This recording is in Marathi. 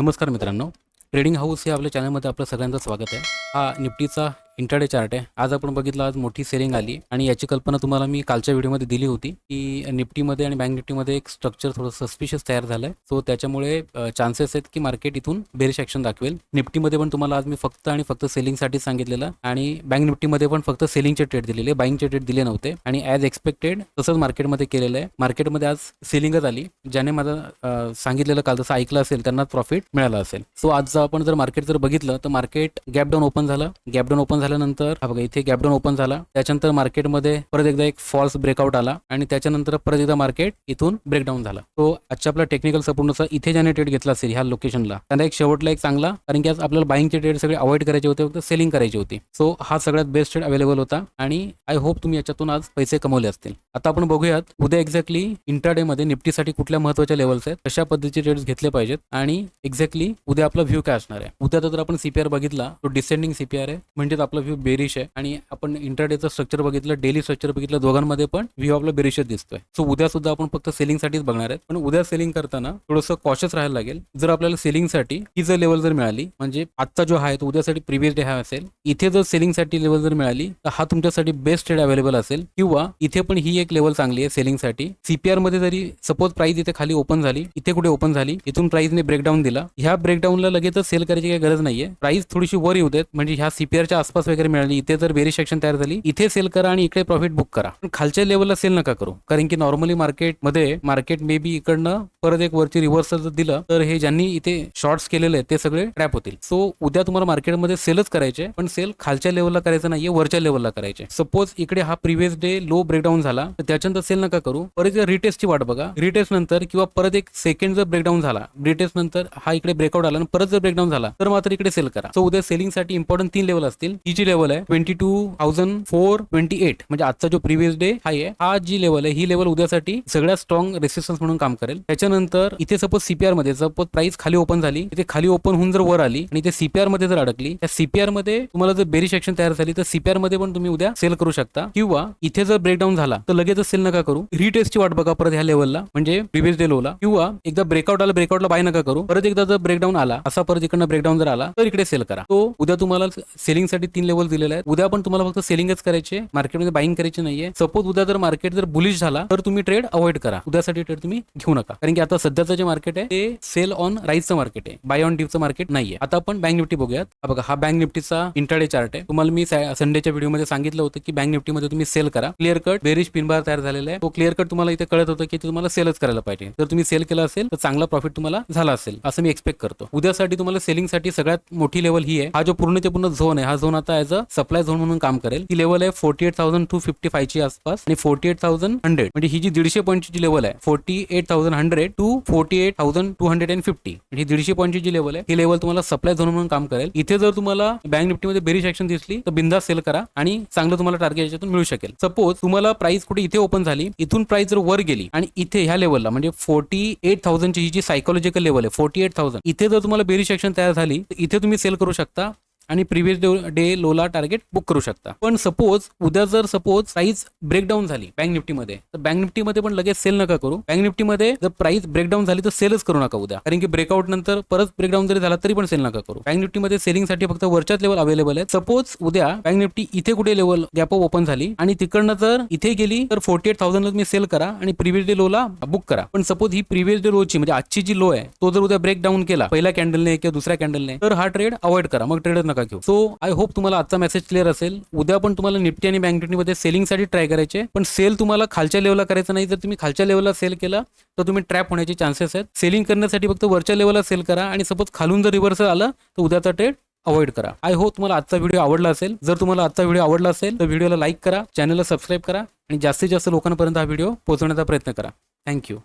नमस्कार मित्रांनो. ट्रेडिंग हाऊस या आपल्या चॅनलमध्ये आपलं सगळ्यांचं स्वागत आहे. हा निफ्टीचा इंटरडे चार्ट आहे. आज आपण बघितलं आज मोठी सेलिंग आली आणि याची कल्पना तुम्हाला मी कालच्या व्हिडिओमध्ये दिली होती की निफ्टीमध्ये आणि बँक निफ्टीमध्ये एक स्ट्रक्चर थोडं सस्पिशियस तयार झालं आहे सो त्याच्यामुळे चान्सेस आहेत की मार्केट इथून बेरिश ॲक्शन दाखवेल. निफ्टीमध्ये पण तुम्हाला आज मी फक्त आणि फक्त सेलिंगसाठी सांगितलेलं आणि बँक निफ्टीमध्ये पण फक्त सेलिंगचे ट्रेड दिलेले बाईंगचे ट्रेड दिले नव्हते. आणि ॲज एक्सपेक्टेड तसंच मार्केटमध्ये केलेलं आहे. मार्केटमध्ये आज सेलिंगच आली ज्याने माझं सांगितलेलं काल जसं ऐकलं असेल त्यांना प्रॉफिट मिळाला असेल. सो आज आपण जर मार्केट जर बघितलं तर मार्केट गॅप डाऊन ओपन झालं. गॅप डाऊन ओपन झाल्यानंतर हा बघा इथे गॅप डाऊन ओपन झाला. त्याच्यानंतर मार्केटमध्ये परत एकदा एक फॉल्स ब्रेकआउट आला आणि त्याच्यानंतर परत एकदा मार्केट इथून ब्रेकडाऊन झाला. तो आजच्या आपला टेक्निकल सपोर्टनुसार इथे ज्याने ट्रेड घेतला असेल ह्या लोकेशनला त्यांना एक शेवटला एक चांगला कारण की आज आपल्याला बाईंगचे ट्रेड सगळे अवॉइड करायचे होते फक्त सेलिंग करायची होती. सो हा सगळ्यात बेस्ट ट्रेड अवेलेबल होता आणि आय होप तुम्ही याच्यातून आज पैसे कमवले असतील. आता आपण बघूयात उद्या एक्झॅक्टली इंट्राडे मध्ये निफ्टीसाठी कुठल्या महत्त्वाच्या लेवल्स आहेत कशा पद्धतीचे ट्रेड्स घेतले पाहिजेत आणि एक्झॅक्टली उद्या आपला व्ह्यू काय असणार आहे. उद्या जर आपण सीपीआर बघितला तो डिसेंडिंग सीपीआर आहे. म्हणजेच आपला व्ह्यू बेरिश आहे आणि आपण इंटरडेचं स्ट्रक्चर बघितलं डेली स्ट्रक्चर बघितलं दोघांमध्ये पण व्ह्यू आपला बेरिशच दिसतोय. सो उद्या सुद्धा आपण फक्त सेलिंगसाठीच बघणार आहेत. पण उद्या सेलिंग करताना थोडंसं कॉशियस राहायला लागेल. जर आपल्याला सेलिंगसाठी ही जर लेवल जर मिळाली म्हणजे आजचा जो आहे तो उद्यासाठी प्रिव्हियस डे हा असेल. इथे जर सेलिंगसाठी लेवल जर मिळाली तर हा तुमच्यासाठी बेस्ट ट्रेड अवेलेबल असेल. किंवा इथे पण ही एक लेवल चांगली आहे सेलिंगसाठी सीपीआरमध्ये जरी सपोज प्राइस इथे खाली ओपन झाली इथे कुठे ओपन झाली इथून प्राइसने ब्रेकडाऊन दिला. ह्या ब्रेकडाऊनला लगेचच सेल करायची काही गरज नाहीये. प्राइस थोडीशी वर येऊ देत म्हणजे ह्या सीपीआरच्या आसपास वगैरे मिळाली इथे जर बेरी सेक्शन तयार झाली इथे सेल करा आणि इकडे प्रॉफिट बुक करा. पण खालच्या लेवलला सेल नका करू. कारण की नॉर्मली मार्केटमध्ये मार्केट मे बी इकडनं परत एक वरची रिव्हर्सल जर दिलं तर हे ज्यांनी इथे शॉर्ट्स केलेले आहेत ते सगळे ट्रॅप होतील. सो उद्या तुम्हाला मार्केटमध्ये सेलच करायचे पण सेल खालच्या लेवलला करायचं नाहीये वरच्या लेवलला करायचे. सपोज इकडे हा प्रिव्हियस डे लो ब्रेकडाऊन झाला तर त्याच्यानंतर सेल नका करू. परत रिटेस्टची वाट बघा. रिटेस्ट नंतर किंवा परत एक सेकंड जर ब्रेकडाऊन झाला रिटेस्ट नंतर हा इकडे ब्रेकआउट आला आणि परत जर ब्रेकडाऊन झाला तर मात्र इकडे सेल करा. सो उद्या सेलिंगसाठी इम्पॉर्टंट तीन लेवल असतील. ही जी लेवल आहे twenty two thousand four twenty eight म्हणजे आजचा जो प्रिव्हियस डे हाय आहे हा जी लेवल आहे ही लेवल उद्यासाठी सगळ्यात स्ट्रॉंग रेसिस्टन्स म्हणून काम करेल. त्याच्यानंतर इथे सपोज सीपीआरमध्ये सपोज प्राइस खाली ओपन झाली इथे खाली ओपन होऊन जर वर आली आणि ते सीपीआरमध्ये जर अडकली त्या सीपीआरमध्ये तुम्हाला जर बेरी सेक्शन तयार झाली तर सीपीआरमध्ये पण तुम्ही उद्या सेल करू शकता. किंवा इथे जर ब्रेकडाऊन झाला तर लगेचच सेल नका करू रिटेस्टची वाट बघा परत ह्या लेवलला म्हणजे प्रिव्हियस डे लोला किंवा एकदा ब्रेकआउट आला ब्रेकआउटला बाय नका करू परत एकदा जर ब्रेकडाऊन आला असा परत इकडनं ब्रेकडाऊन जर आला तर इकडे सेल करा. तो उद्या तुम्हाला सेलिंगसाठी तीन लेवल दिलेले आहेत. उद्या पण तुम्हाला फक्त सेलिंगच करायचे मार्केटमध्ये बाईंग करायची नाहीये. सपोज उद्या जर मार्केट जर बुलिश झाला तर तुम्ही ट्रेड अवॉइड करा. उद्यासाठी ट्रेड तुम्ही घेऊ नका. कारण की आता सध्याचं जे मार्केट आहे ते सेल ऑन राईजचं मार्केट आहे. बाय ऑन डिपचं मार्केट नाहीये. आता आपण बँक निफ्टी बघूयात. बघा हा बँक निफ्टीचा इंटरडे चार्ट आहे. तुम्हाला मी संडेच्या व्हिडिओमध्ये सांगितलं होतं की बँक निफ्टीमध्ये तुम्ही सेल करा. क्लिअर कट बेरिश पिनबार तयार झालेला आहे. तो क्लिअर कट तुम्हाला इथे कळत होतं की तुम्हाला सेलच करायला पाहिजे. जर तुम्ही सेल केला असेल तर चांगला प्रॉफिट तुम्हाला झाला असेल. असं मी एक्सपेक्ट करतो. उद्यासाठी तुम्हाला सेलिंगसाठी सगळ्यात मोठी लेवल ही आहे. हा जो पूर्ण ते पूर्ण झोन आहे हा झोन आता ऍज अ सप्लाय झोन म्हणून काम करेल. ही लेवल आहे forty eight thousand two fifty फायची आसपास आणि फोर्टी एट थाउजंड हंड्रेड म्हणजे ही जी दीडशे पॉईंटची जी लेवल आहे forty eight thousand hundred two forty eight thousand two hundred and fifty ही दीडशे पॉईंटची जी लेवल आहे ही लेवल तुम्हाला सप्लाय झोन म्हणून काम करेल. इथे जर तुम्हाला बँक निफ्टीमध्ये बेरिश ऍक्शन दिसली तर बिंदा सेल करा आणि चांगलं तुम्हाला टार्गेट याच्यातून मिळू शकेल. सपोज तुम्हाला प्राइस कुठे इथे ओपन झाली इथून प्राइस जर वर गेली आणि इथे ह्या लेवलला म्हणजे फोर्टी एट थाउजंडची ही जी सायकोलॉजिकल लेवल आहे फोर्टी एट थाउजंड इथे जर तुम्हाला बेरिश सेक्शन तयार झाली तर इथे तुम्ही सेल करू शकता आणि प्रिव्हियस डे लोला टार्गेट बुक करू शकता. पण सपोज उद्या जर सपोज प्राइस ब्रेकडाऊन झाली बँक निफ्टीमध्ये तर बँक निफ्टीमध्ये पण लगेच सेल नका करू. बँक निफ्टीमध्ये जर प्राइस ब्रेकडाऊन झाली तर सेलच करू नका उद्या. कारण की ब्रेकआउट नंतर परत ब्रेकडाऊन जरी झाला तरी पण सेल नका करू. बँक निफ्टीमध्ये सेलिंगसाठी फक्त वरच्याच लेवल अवेलेबल आहे. सपोज उद्या बँक निफ्टी इथे कुठे लेवल गॅप ओपन झाली आणि तिकडनं जर इथे गेली तर फोर्टी एट थाउजंड तुम्ही सेल करा आणि प्रिव्हियस डे लोला बुक करा. पण सपोज ही प्रिव्हियस डे लोची म्हणजे आजची जी लो आहे तो जर उद्या ब्रेक डाऊन केला पहिल्या कॅन्डलने किंवा दुसऱ्या कॅन्डलने तर हा ट्रेड अवॉइड करा. मग ट्रेडच नका घेऊ. सो आय होप तुम्हाला आजचा मेसेज क्लिअर असेल. उद्या पण तुम्हाला निफ्टी आणि बँक निफ्टीमध्ये सेलिंगसाठी ट्राय करायचे पण सेल तुम्हाला खालच्या लेवलला करायचं नाही. जर तुम्ही खालच्या लेवलला सेल केला तर तुम्ही ट्रॅप होण्याचे चान्सेस आहेत. सेलिंग करण्यासाठी फक्त वरच्या लेवलला सेल करा आणि सपोज खालून जर रिव्हर्सल आलं तर उद्याचा ट्रेड अवॉइड करा. आय होप तुम्हाला आजचा व्हिडिओ आवडला असेल. जर तुम्हाला आजचा व्हिडिओ आवडला असेल तर व्हिडिओला लाईक करा चॅनलला सबस्क्राईब करा आणि जास्तीत जास्त लोकांपर्यंत हा व्हिडिओ पोहोचवण्याचा प्रयत्न करा. थँक्यू